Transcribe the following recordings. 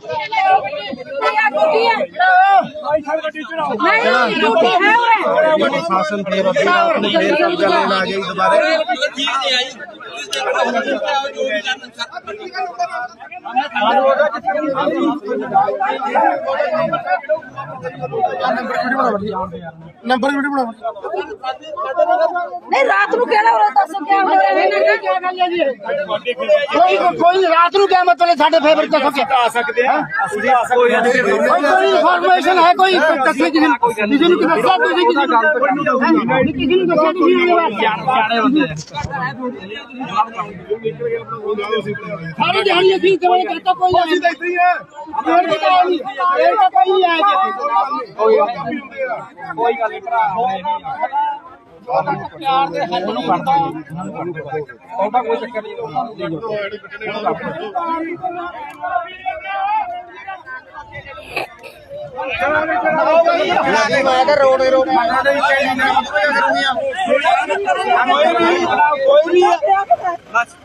现在有飞机 ਹੈ ਉਰੇ। ਸ਼ਾਸਨ ਫੇਰ ਅੱਗੇ ਆਪਣੀ ਫੇਰ ਕਬਜ਼ਾ ਲੈਣ ਆ ਗਈ ਦੁਬਾਰੇ। ਨੰਬਰ ਵੀਡੀਓ ਬਣਾ ਨਹੀਂ ਰਾਤ ਨੂੰ ਕਹਿਣਾ ਉਰੇ ਦੱਸੋ ਕੀ ਕੋਈ ਕੋਈ ਰਾਤ ਨੂੰ ਕਿਆ ਮਤਲਬ ਹੈ ਸਾਡੇ ਫੇਵਰ ਦੱਸੋ ਕਿ। ਆ ਸਕਦੇ ਆ ਅਸੀਂ ਆ ਸਕਦੇ ਆ ਕੋਈ ਇਨਫੋਰਮੇਸ਼ਨ ਹੈ ਕੋਈ ਦੱਸੇ ਕਿਸੇ ਨੂੰ ਕਿਸੇ ਨੂੰ ਦੱਸਿਆ ਤੁਸੀਂ ਕਿਸੇ ਨੂੰ ਕਿਸੇ ਨੂੰ ਦੱਸਿਆ ਤੁਸੀਂ ਇਹਦੇ ਬਾਰੇ ਸਾਰੀ ਦਿਹਾੜੀ ਅਸੀਂ ਜਵਾਨ ਕਰਤਾ ਕੋਈ ਅਸੀਂ ਤਾਂ ਇੱਥੇ ਹੀ ਹੈ ਫੇਰ ਤਾਂ ਕੋਈ ਨਹੀਂ। ਫੇਰ ਤਾਂ ਕੋਈ ਨਹੀਂ। ਆਇਆ ਕੋਈ ਗੱਲ ਨਹੀਂ ਭਰਾ। ਪਿਆਰ ਦੇ ਹੱਥ ਨੂੰ ਕਰਦਾ ਉਹਦਾ ਕੋਈ ਚੱਕਰ ਨਹੀਂ। ਮੈਂ ਤਾਂ ਰੋਡ ਰੋਡ कोई भी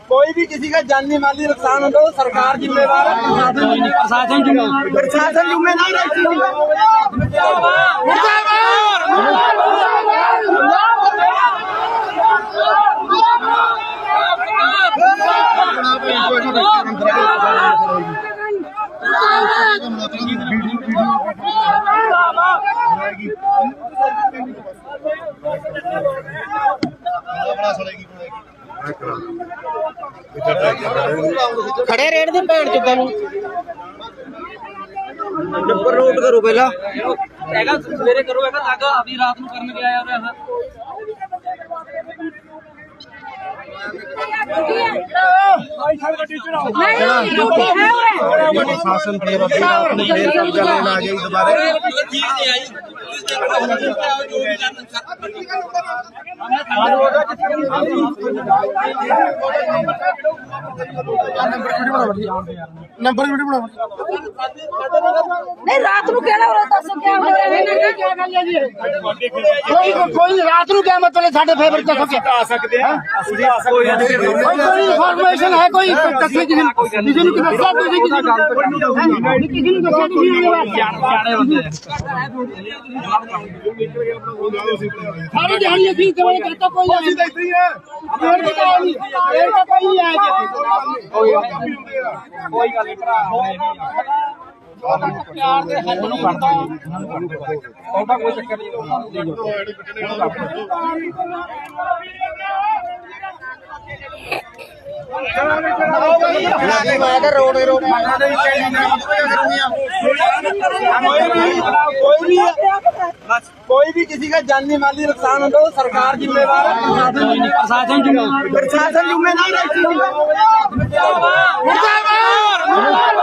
कोई भी किसी का जानने माली नुकसान हो तो सरकार जिम्मेदार है प्रशासन जिम्मेदार प्रशासन जिम्मेदार है ਖੜੇ ਰੇਡ ਦੀ ਭੈਣ ਚੁੱਕਾਂ ਨੂੰ? ਨੰਬਰ ਨੋਟ ਕਰੋ ਪਹਿਲਾਂ। ਹੈਗਾ ਸਵੇਰੇ ਕਰੋ ਹੈਗਾ ਲੱਗਾ ਅਭੀ ਰਾਤ ਨੂੰ ਕਰਨ ਗਿਆ ਯਾਰ ਇਹ। ਨਹੀਂ ਡਿਊਟੀ ਹੈ ਉਰੇ ਸ਼ਾਸਨ ਫੇਰ ਅੱਗੇ ਆਪਣੀ ਫੇਰ ਕਬਜ਼ਾ ਲੈਣ ਆ ਗਈ ਦੁਬਾਰੇ ਨੰਬਰ ਵੀਡੀਓ ਬਣਾਓ ਨਹੀਂ ਰਾਤ ਨੂੰ ਕਹਿਣਾ ਉਰੇ ਦੱਸੋ ਕੀ ਕੋਈ ਕੋਈ ਰਾਤ ਨੂੰ ਕਿਆ ਮਤਲਬ ਸਾਡੇ ਫੇਵਰ ਦੱਸੋ ਕਿ ਆ ਸਕਦੇ ਆ ਅਸੀਂ ਆ ਸਕਦੇ ਕੋਈ ਇਨਫੋਰਮੇਸ਼ਨ ਹੈ ਕੋਈ। ਦੱਸੇ ਕਿਸੇ ਨੂੰ ਕਿਸੇ ਨੂੰ ਦੱਸਿਆ ਤੁਸੀਂ ਕਿਸੇ ਨੂੰ ਕਿਸੇ ਨੂੰ ਦੱਸਿਆ ਤੁਸੀਂ ਇਹਦੇ ਬਾਰੇ ਸਾਰੀ ਦਿਹਾੜੀ ਅਸੀਂ ਜਵਾਨ ਕਰਤਾ ਕੋਈ ਅਸੀਂ ਤਾਂ ਇੱਥੇ ਹੀ ਹੈ ਫੇਰ ਤਾਂ ਕੋਈ ਨਹੀਂ। ਫੇਰ ਤਾਂ ਕੋਈ ਨਹੀਂ। ਆਇਆ ਕੋਈ ਗੱਲ ਨਹੀਂ ਭਰਾ। ਪਿਆਰ ਦੇ ਹੱਲ ਨੂੰ ਕੱਢਦਾ ਉਹਦਾ ਕੋਈ ਚੱਕਰ ਨਹੀਂ ਮੈਂ ਤਾਂ ਰੋਡ ਦੇ ਰੋਡ ਮੰਗਾਂ ਦੇ ਵਿੱਚ ਕੋਈ ਵੀ ਕੋਈ ਵੀ ਬਸ ਕੋਈ ਵੀ ਕਿਸੇ ਦਾ ਜਾਨੀ ਮਾਲੀ ਨੁਕਸਾਨ ਹੁੰਦਾ ਤਾਂ ਸਰਕਾਰ ਜ਼ਿੰਮੇਵਾਰ ਹੈ। ਪ੍ਰਸ਼ਾਸਨ ਜ਼ਿੰਮੇਵਾਰ ਪ੍ਰਸ਼ਾਸਨ ਜ਼ਿੰਮੇਵਾਰ ਹੈ। ਮੁਰਦਾਬਾਦ! ਮੁਰਦਾਬਾਦ!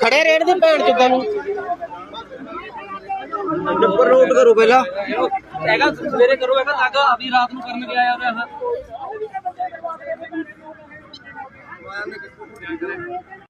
ਖੜੇ ਰੇਡ ਦੀ ਭੈਣ ਚੁੱਕਾਂ ਨੂੰ? ਨੰਬਰ ਨੋਟ ਕਰੋ ਪਹਿਲਾਂ। ਹੈਗਾ ਸਵੇਰੇ ਕਰੋ ਹੈਗਾ ਲੱਗਾ ਅਭੀ ਰਾਤ ਨੂੰ ਕਰਨ ਗਿਆ ਯਾਰ ਇਹ